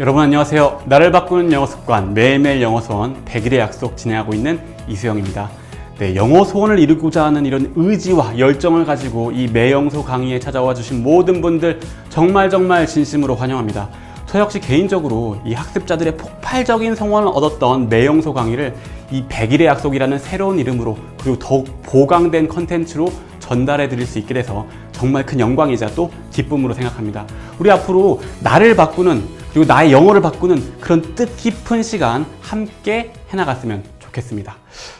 여러분 안녕하세요. 나를 바꾸는 영어 습관 매일매일 영어 소원 100일의 약속 진행하고 있는 이수영입니다. 네, 영어 소원을 이루고자 하는 이런 의지와 열정을 가지고 이 매영소 강의에 찾아와 주신 모든 분들 정말 정말 진심으로 환영합니다. 저 역시 개인적으로 이 학습자들의 폭발적인 성원을 얻었던 매영소 강의를 이 100일의 약속이라는 새로운 이름으로 그리고 더욱 보강된 컨텐츠로 전달해 드릴 수 있게 돼서 정말 큰 영광이자 또 기쁨으로 생각합니다. 우리 앞으로 나를 바꾸는 그리고 나의 영어를 바꾸는 그런 뜻깊은 시간 함께 해나갔으면 좋겠습니다.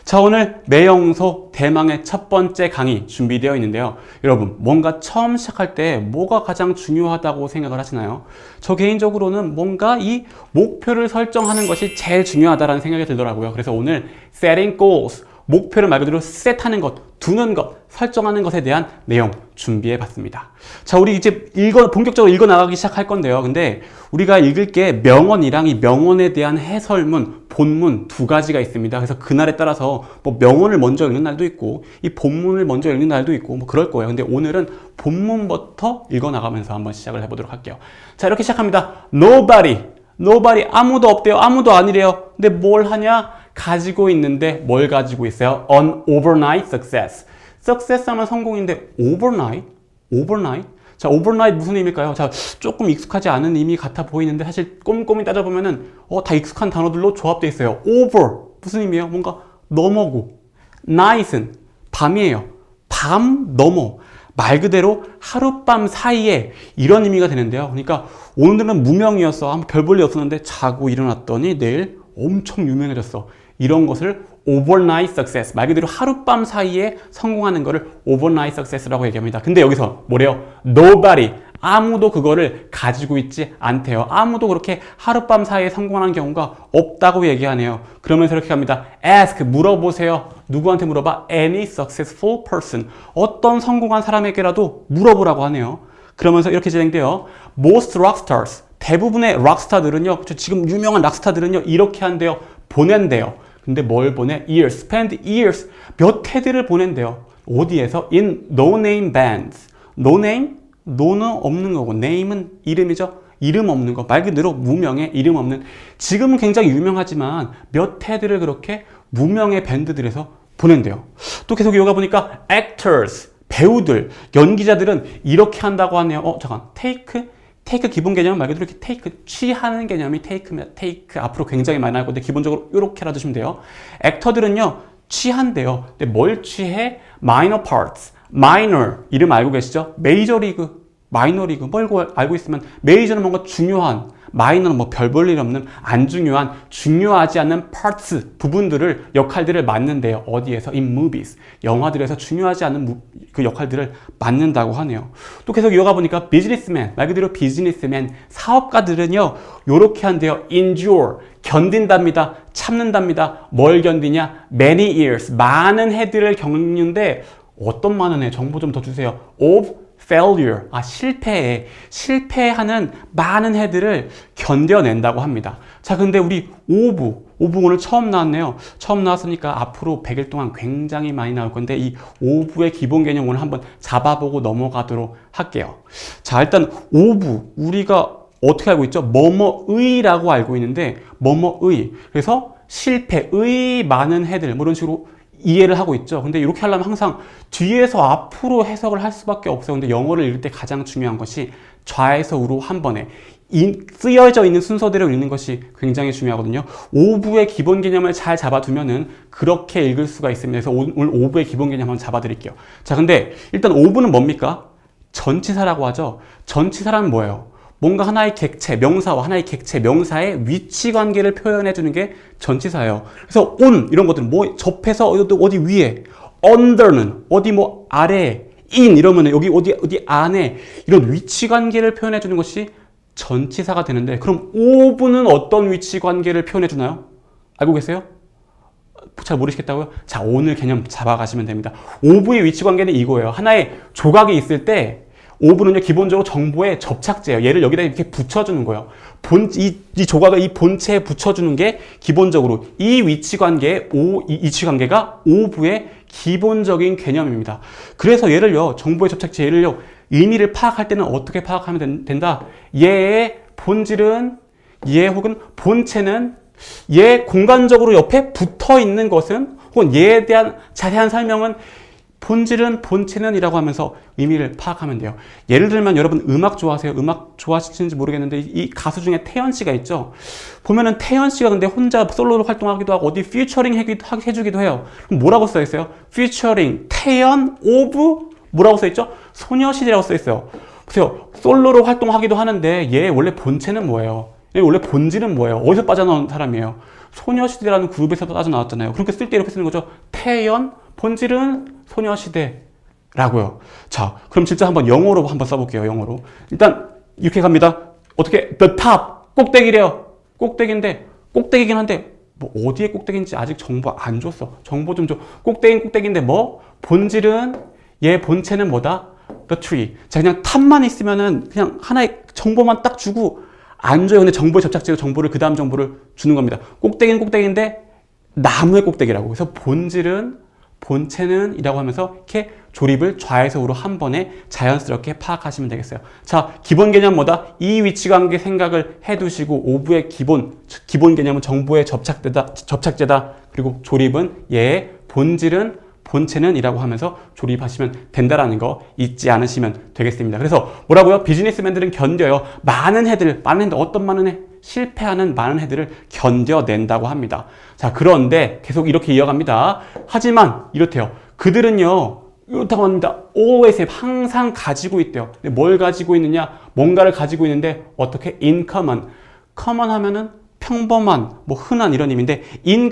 자, 오늘 매영소 대망의 첫 번째 강의 준비되어 있는데요. 여러분, 뭔가 처음 시작할 때 뭐가 가장 중요하다고 생각을 하시나요? 저 개인적으로는 뭔가 이 목표를 설정하는 것이 제일 중요하다는 생각이 들더라고요. 그래서 오늘 setting goals, 목표를 말 그대로 셋하는 것, 두는 것, 설정하는 것에 대한 내용 준비해 봤습니다. 자, 우리 이제 읽어, 본격적으로 읽어 나가기 시작할 건데요. 근데 우리가 읽을 게 명언이랑 이 명언에 대한 해설문, 본문 두 가지가 있습니다. 그래서 그날에 따라서 뭐 명언을 먼저 읽는 날도 있고, 이 본문을 먼저 읽는 날도 있고, 뭐 그럴 거예요. 근데 오늘은 본문부터 읽어 나가면서 한번 시작을 해보도록 할게요. 자, 이렇게 시작합니다. Nobody. Nobody. 아무도 없대요. 아무도 아니래요. 근데 뭘 하냐? 가지고 있는데 뭘 가지고 있어요? An overnight success. success 하면 성공인데 overnight? overnight? 자, overnight 무슨 의미일까요? 자, 조금 익숙하지 않은 의미 같아 보이는데 사실 꼼꼼히 따져보면은 어, 다 익숙한 단어들로 조합되어 있어요. over 무슨 의미예요? 뭔가 넘어고 night은 밤이에요. 밤 넘어. 말 그대로 하룻밤 사이에 이런 의미가 되는데요. 그러니까 오늘은 무명이었어. 별 볼 일 없었는데 자고 일어났더니 내일 엄청 유명해졌어. 이런 것을 overnight success. 말 그대로 하룻밤 사이에 성공하는 것을 overnight success라고 얘기합니다. 근데 여기서 뭐래요? nobody. 아무도 그거를 가지고 있지 않대요. 아무도 그렇게 하룻밤 사이에 성공하는 경우가 없다고 얘기하네요. 그러면서 이렇게 합니다. ask, 물어보세요. 누구한테 물어봐? any successful person. 어떤 성공한 사람에게라도 물어보라고 하네요. 그러면서 이렇게 진행돼요. most rockstars. 대부분의 락스타들은요, 저 지금 유명한 락스타들은요, 이렇게 한대요. 보낸대요. 근데 뭘 보내? years, spend years. 몇 해들을 보낸대요. 어디에서? in no-name bands. no-name? no는 없는 거고, name은 이름이죠. 이름 없는 거. 말 그대로 무명의 이름 없는. 지금은 굉장히 유명하지만 몇 해들을 그렇게 무명의 밴드들에서 보낸대요. 또 계속 이어가 보니까 actors, 배우들, 연기자들은 이렇게 한다고 하네요. 어, 잠깐. take? 테이크 기본 개념은 말 그대로 이렇게 테이크 취하는 개념이 테이크입니다. 테이크 앞으로 굉장히 많이 나올 건데 기본적으로 이렇게 알아두시면 돼요. 액터들은요 취한대요. 근데 뭘 취해? minor parts, minor 이름 알고 계시죠? 메이저 리그, 마이너 리그 뭘 알고 있으면 메이저는 뭔가 중요한 마이너는 뭐 별 볼 일 없는 안 중요한 중요하지 않는 parts 부분들을 역할들을 맡는데요. 어디에서? in movies 영화들에서 중요하지 않은 무, 그 역할들을 맡는다고 하네요. 또 계속 이어가 보니까 businessman 말 그대로 비즈니스맨 사업가들은요 요렇게 한대요. endure 견딘답니다. 참는답니다. 뭘 견디냐? many years 많은 해들을 겪는데 어떤 많은 해 정보 좀 더 주세요. of failure, 아, 실패에, 실패하는 많은 해들을 견뎌낸다고 합니다. 자, 근데 우리 오부, 오부 오늘 처음 나왔네요. 처음 나왔으니까 앞으로 100일 동안 굉장히 많이 나올 건데 이 오부의 기본 개념 오늘 한번 잡아보고 넘어가도록 할게요. 자, 일단 오부, 우리가 어떻게 알고 있죠? 뭐뭐의라고 알고 있는데 뭐뭐의. 그래서 실패의 많은 해들, 뭐 이런 식으로 이해를 하고 있죠. 근데 이렇게 하려면 항상 뒤에서 앞으로 해석을 할 수밖에 없어요. 근데 영어를 읽을 때 가장 중요한 것이 좌에서 우로 한 번에 인, 쓰여져 있는 순서대로 읽는 것이 굉장히 중요하거든요. 오부의 기본 개념을 잘 잡아두면은 그렇게 읽을 수가 있습니다. 그래서 오늘 오부의 기본 개념 한번 잡아드릴게요. 자, 근데 일단 오부는 뭡니까? 전치사라고 하죠. 전치사라는 뭐예요? 뭔가 하나의 객체, 명사와 하나의 객체, 명사의 위치 관계를 표현해 주는 게 전치사예요. 그래서 on 이런 것들은 뭐 접해서 어디 위에, under는 어디 뭐 아래, in 이러면 여기 어디 어디 안에 이런 위치 관계를 표현해 주는 것이 전치사가 되는데 그럼 오브는 어떤 위치 관계를 표현해 주나요? 알고 계세요? 잘 모르시겠다고요? 자, 오늘 개념 잡아가시면 됩니다. 오브의 위치 관계는 이거예요. 하나의 조각이 있을 때 오브는요, 기본적으로 정보의 접착제예요. 얘를 여기다 이렇게 붙여주는 거예요. 본, 이, 이 조각을 이 본체에 붙여주는 게 기본적으로 이 위치 관계의 오, 이 위치 관계가 오브의 기본적인 개념입니다. 그래서 얘를요, 정보의 접착제 얘를요, 의미를 파악할 때는 어떻게 파악하면 된, 다 얘의 본질은 얘 혹은 본체는 얘 공간적으로 옆에 붙어 있는 것은 혹은 얘에 대한 자세한 설명은 본질은 본체는 이라고 하면서 의미를 파악하면 돼요. 예를 들면 여러분 음악 좋아하세요? 음악 좋아하시는지 모르겠는데 이 가수 중에 태연 씨가 있죠. 보면은 태연 씨가 근데 혼자 솔로로 활동하기도 하고 어디 하- 해주기도 해요. 그럼 뭐라고 써 있어요? 피처링 태연 오브 뭐라고 써 있죠? 소녀시대라고 써 있어요. 보세요. 솔로로 활동하기도 하는데 얘 원래 본체는 뭐예요? 얘 원래 본질은 뭐예요? 어디서 빠져나온 사람이에요? 소녀시대라는 그룹에서 빠져나왔잖아요. 그렇게 쓸 때 이렇게 쓰는 거죠. 태연 본질은 소녀시대 라고요. 자, 그럼 진짜 한번 영어로 한번 써볼게요. 영어로. 일단 이렇게 갑니다. 어떻게 the top 꼭대기래요. 꼭대기인데 꼭대기긴 한데 뭐 어디에 꼭대기인지 아직 정보 안 줬어. 정보 좀 줘. 꼭대기는 꼭대기인데 뭐 본질은 얘 본체는 뭐다? the tree. 자 그냥 탑만 있으면은 그냥 하나의 정보만 딱 주고 안 줘요. 근데 정보에 접착제로 정보를 그 다음 정보를 주는 겁니다. 꼭대기는 꼭대기인데 나무의 꼭대기라고. 그래서 본질은 본체는 이라고 하면서 이렇게 조립을 좌에서우로 한 번에 자연스럽게 파악하시면 되겠어요. 자, 기본 개념 뭐다? 이 위치 관계 생각을 해두시고 오브의 기본 기본 개념은 정보의 접착되다 접착제다. 그리고 조립은 얘의 본질은 본체는 이라고 하면서 조립하시면 된다라는 거 잊지 않으시면 되겠습니다. 그래서 뭐라고요? 비즈니스맨들은 견뎌요. 많은 해들, 많은 해들, 어떤 많은 해? 실패하는 많은 해들을 견뎌낸다고 합니다. 자, 그런데 계속 이렇게 이어갑니다. 하지만 이렇대요. 그들은요, 이렇다고 합니다. always 항상 가지고 있대요. 근데 뭘 가지고 있느냐? 뭔가를 가지고 있는데 어떻게 common. common 하면은 평범한, 뭐 흔한 이런 의미인데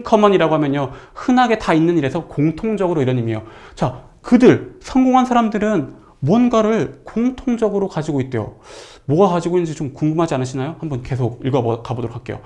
common이라고 하면요. 흔하게 다 있는 일에서 공통적으로 이런 의미예요. 자, 그들 성공한 사람들은 뭔가를 공통적으로 가지고 있대요. 뭐가 가지고 있는지 좀 궁금하지 않으시나요? 한번 계속 읽어 가보도록 할게요.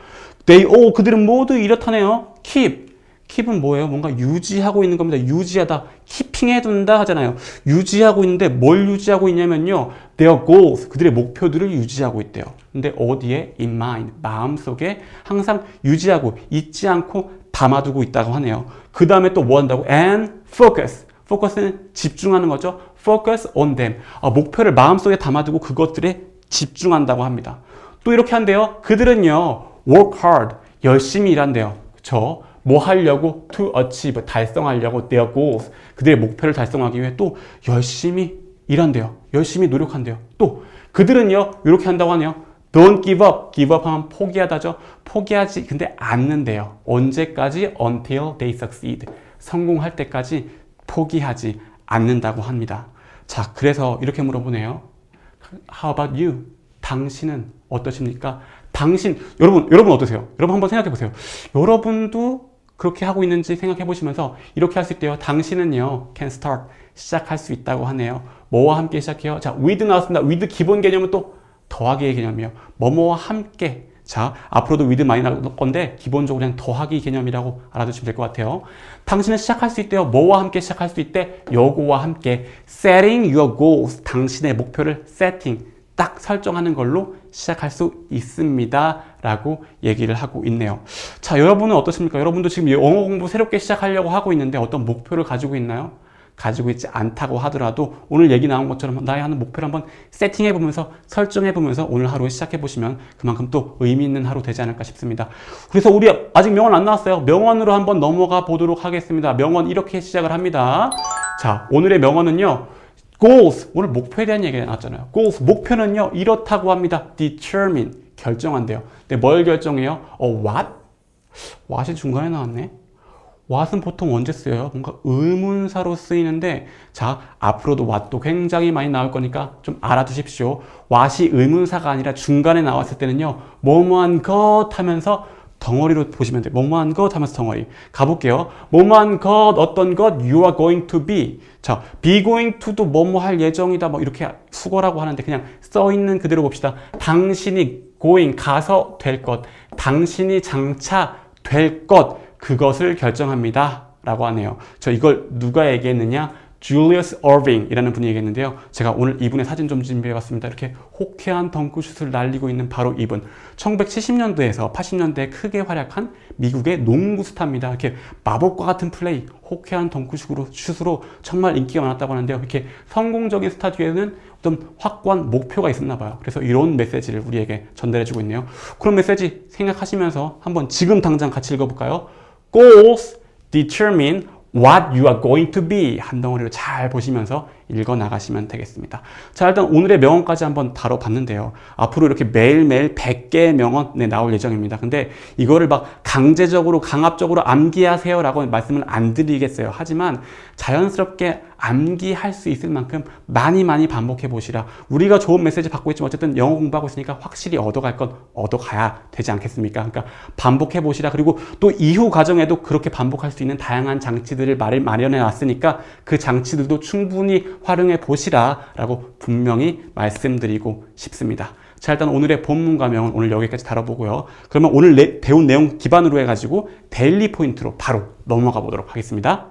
They all 그들은 모두 이렇다네요. keep keep은 뭐예요? 뭔가 유지하고 있는 겁니다. 유지하다, 키핑해 둔다 하잖아요. 유지하고 있는데 뭘 유지하고 있냐면요. their goals, 그들의 목표들을 유지하고 있대요. 근데 어디에? in mind, 마음속에 항상 유지하고 잊지 않고 담아두고 있다고 하네요. 그 다음에 또 뭐 한다고? and focus. focus는 집중하는 거죠. focus on them. 아, 목표를 마음속에 담아두고 그것들에 집중한다고 합니다. 또 이렇게 한대요. 그들은요. work hard. 열심히 일한대요. 그쵸? 뭐 하려고? to achieve. 달성하려고. their goals. 그들의 목표를 달성하기 위해 또 열심히 일한대요. 열심히 노력한대요. 또 그들은요. 이렇게 한다고 하네요. Don't give up. give up 하면 포기하다죠. 포기하지 근데 않는데요. 언제까지? Until they succeed. 성공할 때까지 포기하지 않는다고 합니다. 자, 그래서 이렇게 물어보네요. How about you? 당신은 어떠십니까? 당신, 여러분, 여러분 어떠세요? 여러분 한번 생각해 보세요. 여러분도 그렇게 하고 있는지 생각해 보시면서 이렇게 할 수 있대요. 당신은요, can start. 시작할 수 있다고 하네요. 뭐와 함께 시작해요? 자, with 나왔습니다. with 기본 개념은 또 더하기의 개념이에요. 뭐뭐와 함께. 자, 앞으로도 with 많이 나올 건데 기본적으로 그냥 더하기 개념이라고 알아두시면 될 것 같아요. 당신은 시작할 수 있대요. 뭐와 함께 시작할 수 있대? 요거와 함께 setting your goals. 당신의 목표를 setting. 딱 설정하는 걸로 시작할 수 있습니다. 라고 얘기를 하고 있네요. 자, 여러분은 어떠십니까? 여러분도 지금 영어 공부 새롭게 시작하려고 하고 있는데 어떤 목표를 가지고 있나요? 가지고 있지 않다고 하더라도 오늘 얘기 나온 것처럼 나의 하는 목표를 한번 세팅해 보면서 설정해 보면서 오늘 하루 시작해 보시면 그만큼 또 의미 있는 하루 되지 않을까 싶습니다. 그래서 우리 아직 명언 안 나왔어요. 명언으로 한번 넘어가 보도록 하겠습니다. 명언 이렇게 시작을 합니다. 자, 오늘의 명언은요. goals 오늘 목표에 대한 얘기가 나왔잖아요. goals 목표는요 이렇다고 합니다. determine 결정한대요. 근데 뭘 결정해요? 어 what? what이 중간에 나왔네. what은 보통 언제 쓰여요? 뭔가 의문사로 쓰이는데 자 앞으로도 what도 굉장히 많이 나올 거니까 좀 알아두십시오. what이 의문사가 아니라 중간에 나왔을 때는요 뭐뭐한 것 하면서 덩어리로 보시면 돼요. 뭐뭐한 것 하면서 덩어리. 가볼게요. 뭐뭐한 것, 어떤 것, you are going to be. 자, be going to도 뭐뭐 할 예정이다. 뭐 이렇게 수거라고 하는데 그냥 써 있는 그대로 봅시다. 당신이 going, 가서 될 것. 당신이 장차 될 것. 그것을 결정합니다. 라고 하네요. 저 이걸 누가 얘기했느냐? 줄리어스 어빙이라는 분이 얘기했는데요. 제가 오늘 이분의 사진 좀 준비해봤습니다. 이렇게 호쾌한 덩크슛을 날리고 있는 바로 이분. 1970년대에서 80년대에 크게 활약한 미국의 농구 스타입니다. 이렇게 마법과 같은 플레이, 호쾌한 덩크슛으로 슛으로 정말 인기가 많았다고 하는데요. 이렇게 성공적인 스타 뒤에는 어떤 확고한 목표가 있었나 봐요. 그래서 이런 메시지를 우리에게 전달해주고 있네요. 그런 메시지 생각하시면서 한번 지금 당장 같이 읽어볼까요? Goals determine what you are going to be 한 덩어리로 잘 보시면서 읽어 나가시면 되겠습니다. 자, 일단 오늘의 명언까지 한번 다뤄봤는데요. 앞으로 이렇게 매일매일 100개의 명언 네, 나올 예정입니다. 근데 이거를 막 강제적으로, 강압적으로 암기하세요라고 말씀을 안 드리겠어요. 하지만 자연스럽게 암기할 수 있을 만큼 많이 많이 반복해 보시라. 우리가 좋은 메시지 받고 있지만 어쨌든 영어 공부하고 있으니까 확실히 얻어갈 건 얻어가야 되지 않겠습니까? 그러니까 반복해 보시라. 그리고 또 이후 과정에도 그렇게 반복할 수 있는 다양한 장치들을 말- 마련해 놨으니까 그 장치들도 충분히 활용해 보시라라고 분명히 말씀드리고 싶습니다. 자, 일단 오늘의 본문 가명은 오늘 여기까지 다뤄보고요. 그러면 오늘 내- 배운 내용 기반으로 해가지고 데일리 포인트로 바로 넘어가 보도록 하겠습니다.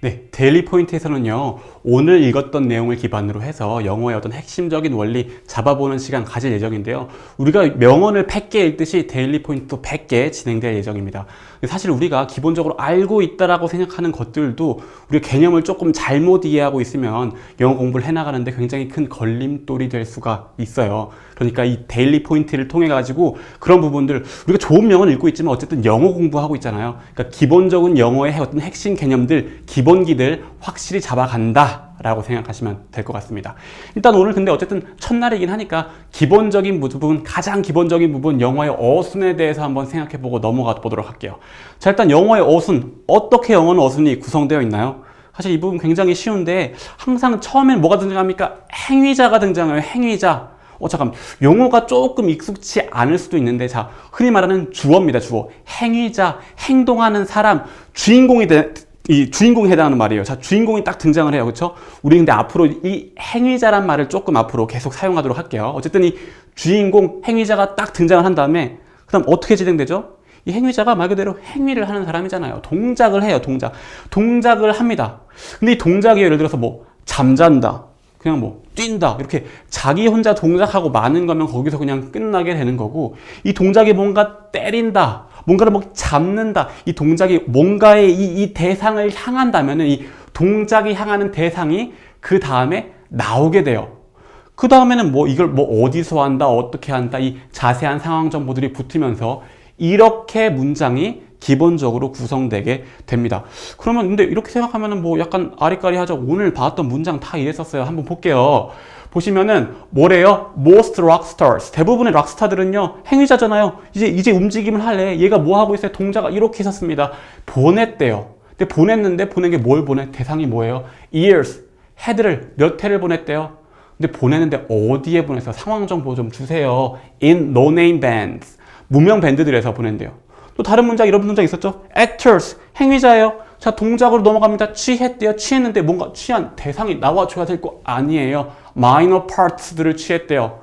네, 데일리 포인트에서는요, 오늘 읽었던 내용을 기반으로 해서 영어의 어떤 핵심적인 원리 잡아보는 시간 가질 예정인데요. 우리가 명언을 100개 읽듯이 데일리 포인트도 100개 진행될 예정입니다. 사실 우리가 기본적으로 알고 있다라고 생각하는 것들도 우리가 개념을 조금 잘못 이해하고 있으면 영어 공부를 해나가는데 굉장히 큰 걸림돌이 될 수가 있어요. 그러니까 이 데일리 포인트를 통해 가지고 그런 부분들 우리가 좋은 명언 읽고 있지만 어쨌든 영어 공부하고 있잖아요. 그러니까 기본적인 영어의 어떤 핵심 개념들, 기본기들 확실히 잡아간다. 라고 생각하시면 될 것 같습니다. 일단 오늘 근데 어쨌든 첫날이긴 하니까 기본적인 부분, 가장 기본적인 부분 영어의 어순에 대해서 한번 생각해 보고 넘어가 보도록 할게요. 자, 일단 영어의 어순, 어떻게 영어는 어순이 구성되어 있나요? 사실 이 부분 굉장히 쉬운데 항상 처음엔 뭐가 등장합니까? 행위자가 등장해요. 행위자. 어, 잠깐. 용어가 조금 익숙치 않을 수도 있는데, 자, 흔히 말하는 주어입니다. 주어. 행위자, 행동하는 사람, 주인공이 되, 이 주인공에 해당하는 말이에요. 자, 주인공이 딱 등장을 해요. 그렇죠? 우리 근데 앞으로 이 행위자란 말을 조금 앞으로 계속 사용하도록 할게요. 어쨌든 이 주인공, 행위자가 딱 등장을 한 다음에 그다음 어떻게 진행되죠? 이 행위자가 말 그대로 행위를 하는 사람이잖아요. 동작을 해요, 동작. 동작을 합니다. 근데 이 동작이 예를 들어서 뭐 잠잔다. 그냥 뭐 뛴다. 이렇게 자기 혼자 동작하고 많은 거면 거기서 그냥 끝나게 되는 거고 이 동작이 뭔가 때린다. 뭔가를 뭐 잡는다. 이 동작이 뭔가의 이, 이 대상을 향한다면은 이 동작이 향하는 대상이 그 다음에 나오게 돼요. 그 다음에는 뭐 이걸 뭐 어디서 한다, 어떻게 한다, 이 자세한 상황 정보들이 붙으면서 이렇게 문장이 기본적으로 구성되게 됩니다. 그러면 근데 이렇게 생각하면은 뭐 약간 아리까리 하죠. 오늘 봤던 문장 다 이랬었어요. 한번 볼게요. 보시면은 뭐래요? Most rock stars. 대부분의 락스타들은요 행위자잖아요. 이제 이제 움직임을 할래. 얘가 뭐 하고 있어요? 동작을 이렇게 있었습니다. 보냈대요. 근데 보냈는데 보낸 게 뭘 보내? 대상이 뭐예요? Years. 헤드를 몇 회를 보냈대요. 근데 보내는데 어디에 보내서 상황 정보 좀 주세요. In no name bands. 무명 밴드들에서 보낸대요. 또 다른 문장 이런 문장 있었죠? Actors 행위자예요. 자 동작으로 넘어갑니다. 취했대요. 취했는데 뭔가 취한 대상이 나와줘야 될 거 아니에요. Minor parts들을 취했대요.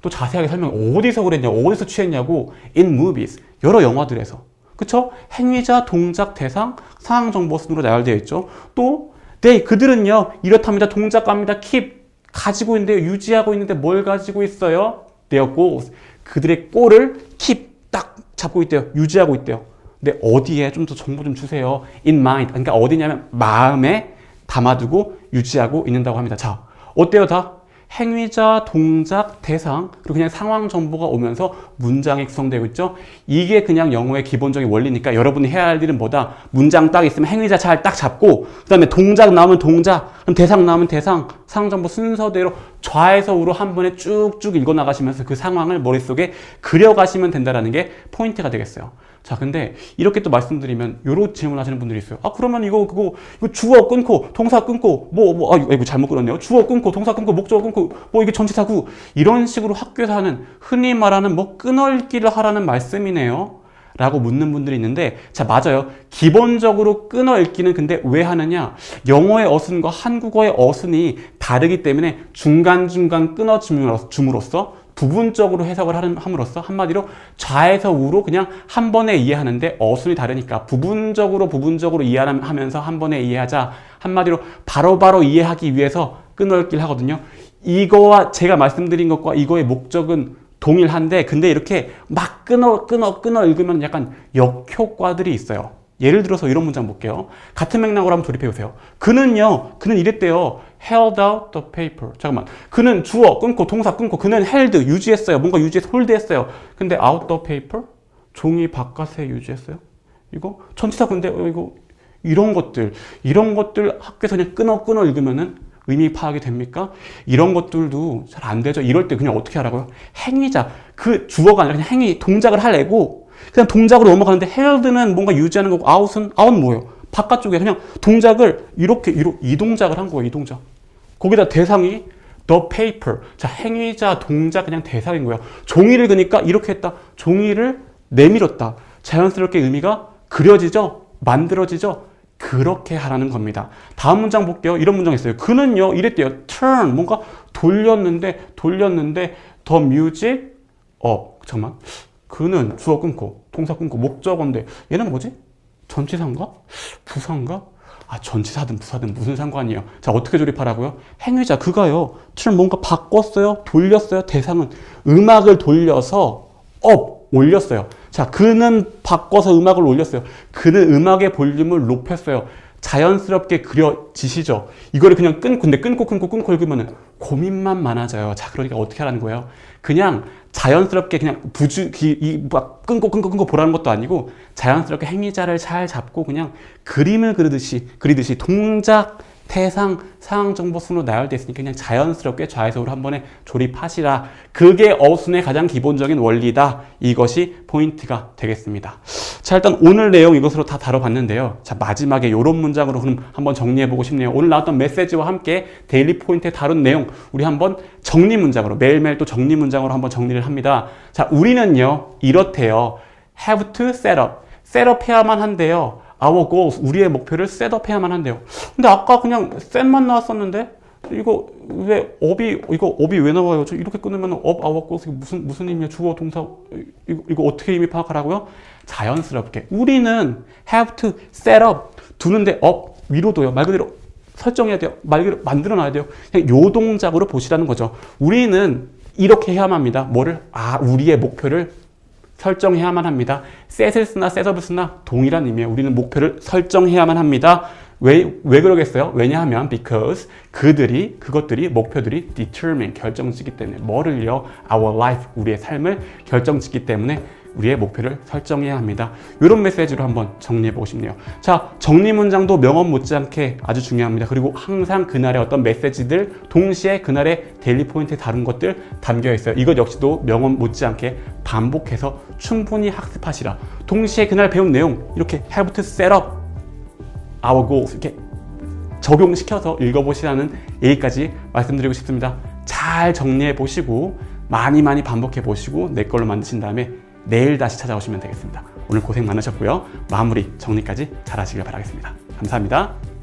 또 자세하게 설명 어디서 그랬냐, 어디서 취했냐고 in movies 여러 영화들에서 그쵸? 행위자, 동작, 대상, 상황 정보 순으로 나열되어 있죠. 또 네, 그들은요 이렇답니다. 동작합니다. keep 가지고 있는데 유지하고 있는데 뭘 가지고 있어요? Goals 그들의 골을 keep 딱 잡고 있대요. 유지하고 있대요. 근데 어디에 좀 더 정보 좀 주세요. In mind. 그러니까 어디냐면 마음에 담아두고 유지하고 있는다고 합니다. 자, 어때요 다? 행위자, 동작, 대상, 그리고 그냥 상황 정보가 오면서 문장이 구성되고 있죠. 이게 그냥 영어의 기본적인 원리니까 여러분이 해야 할 일은 뭐다? 문장 딱 있으면 행위자 잘 딱 잡고, 그 다음에 동작 나오면 동작, 그럼 대상 나오면 대상, 상황 정보 순서대로 좌에서 우로 한 번에 쭉쭉 읽어 나가시면서 그 상황을 머릿속에 그려가시면 된다라는 게 포인트가 되겠어요. 자, 근데 이렇게 또 말씀드리면 요런 질문 하시는 분들이 있어요. 아, 그러면 이거 그거 이거 주어 끊고 동사 끊고 뭐 뭐 아, 이거 잘못 끊었네요. 주어 끊고 동사 끊고 목적어 끊고 뭐 이게 전치사구 이런 식으로 학교에서 하는 흔히 말하는 뭐 끊어읽기를 하라는 말씀이네요. 라고 묻는 분들이 있는데 자 맞아요 기본적으로 끊어 읽기는 근데 왜 하느냐 영어의 어순과 한국어의 어순이 다르기 때문에 중간중간 끊어 줌으로써 부분적으로 해석을 함으로써 한마디로 좌에서 우로 그냥 한 번에 이해하는데 어순이 다르니까 부분적으로 부분적으로 이해하면서 한 번에 이해하자 한마디로 바로 바로 이해하기 위해서 끊어읽기를 하거든요. 이거와 제가 말씀드린 것과 이거의 목적은 동일한데 근데 이렇게 막 끊어 끊어 끊어 읽으면 약간 역효과들이 있어요. 예를 들어서 이런 문장 볼게요. 같은 맥락으로 한번 돌입해 보세요. 그는요, 그는 이랬대요. held out the paper. 잠깐만. 그는 주어 끊고 동사 끊고 그는 held 유지했어요. 뭔가 유지해서 홀드했어요. 근데 out the paper 종이 바깥에 유지했어요. 이거 전치사 근데 어, 이거 이런 것들 이런 것들 학교에서 그냥 끊어 끊어 읽으면은 의미 파악이 됩니까? 이런 것들도 잘 안 되죠. 이럴 때 그냥 어떻게 하라고요? 행위자 그 주어가 아니라 그냥 행위 동작을 하려고 그냥 동작으로 넘어가는데 held는 뭔가 유지하는 거고 out은 out 뭐예요? 바깥쪽에 그냥 동작을 이렇게 이로, 이 동작을 한 거예요. 이 동작. 거기다 대상이 the paper. 자, 행위자 동작 그냥 대상인 거예요. 종이를 그니까 이렇게 했다. 종이를 내밀었다. 자연스럽게 의미가 그려지죠? 만들어지죠? 그렇게 하라는 겁니다. 다음 문장 볼게요. 이런 문장 있어요. 그는요, 이랬대요. turn. 뭔가 돌렸는데, 돌렸는데, the music, 어, 잠깐만. 그는 주어 끊고, 동사 끊고, 목적어인데, 얘는 뭐지? 전치사인가? 부사인가? 아, 전치사든 부사든 무슨 상관이에요. 자, 어떻게 조립하라고요? 행위자, 그가요. turn 뭔가 바꿨어요? 돌렸어요? 대상은 음악을 돌려서 업, 올렸어요. 자, 그는 바꿔서 음악을 올렸어요. 그는 음악의 볼륨을 높였어요. 자연스럽게 그려지시죠? 이거를 그냥 끊고, 근데 끊고, 끊고, 끊고 읽으면 고민만 많아져요. 자, 그러니까 어떻게 하라는 거예요? 그냥 자연스럽게 그냥 부주, 기, 이, 막 끊고, 끊고, 끊고 보라는 것도 아니고 자연스럽게 행위자를 잘 잡고 그냥 그림을 그리듯이, 그리듯이 동작, 태상, 상황 정보 순으로 나열되어 있으니까 그냥 자연스럽게 좌에서 우로 한 번에 조립하시라. 그게 어순의 가장 기본적인 원리다. 이것이 포인트가 되겠습니다. 자, 일단 오늘 내용 이것으로 다 다뤄봤는데요. 자, 마지막에 이런 문장으로 그럼 한번 정리해보고 싶네요. 오늘 나왔던 메시지와 함께 데일리 포인트에 다룬 내용, 우리 한번 정리 문장으로, 매일매일 또 정리 문장으로 한번 정리를 합니다. 자, 우리는요, 이렇대요. have to set up. set up 해야만 한데요. Our goals, 우리의 목표를 셋업해야만 한대요. 근데 아까 그냥 set만 나왔었는데 이거 왜 업이 이거 업이 왜 나와요? 저 이렇게 끊으면 업 goals 이게 무슨 무슨 의미야? 주어 동사 이거 이거 어떻게 의미 파악하라고요? 자연스럽게 우리는 have to set up 두는데 업 위로 둬요. 말 그대로 설정해야 돼요. 말 그대로 만들어 놔야 돼요. 그냥 요 동작으로 보시라는 거죠. 우리는 이렇게 해야만 합니다. 뭐를 아 우리의 목표를 설정해야만 합니다. 셋을 쓰나 셋업을 쓰나 동일한 의미예요. 우리는 목표를 설정해야만 합니다. 왜, 왜 그러겠어요? 왜냐하면 because 그들이 그것들이 목표들이 determine 결정짓기 때문에 뭐를요? our life 우리의 삶을 결정짓기 때문에 우리의 목표를 설정해야 합니다. 이런 메시지로 한번 정리해 보고 싶네요. 자, 정리 문장도 명언 못지않게 아주 중요합니다. 그리고 항상 그날의 어떤 메시지들 동시에 그날의 데일리 포인트에 다른 것들 담겨 있어요. 이것 역시도 명언 못지않게 반복해서 충분히 학습하시라. 동시에 그날 배운 내용 이렇게 have to set up our goals 이렇게 적용시켜서 읽어보시라는 얘기까지 말씀드리고 싶습니다. 잘 정리해 보시고 많이 많이 반복해 보시고 내 걸로 만드신 다음에 내일 다시 찾아오시면 되겠습니다. 오늘 고생 많으셨고요. 마무리 정리까지 잘 하시길 바라겠습니다. 감사합니다.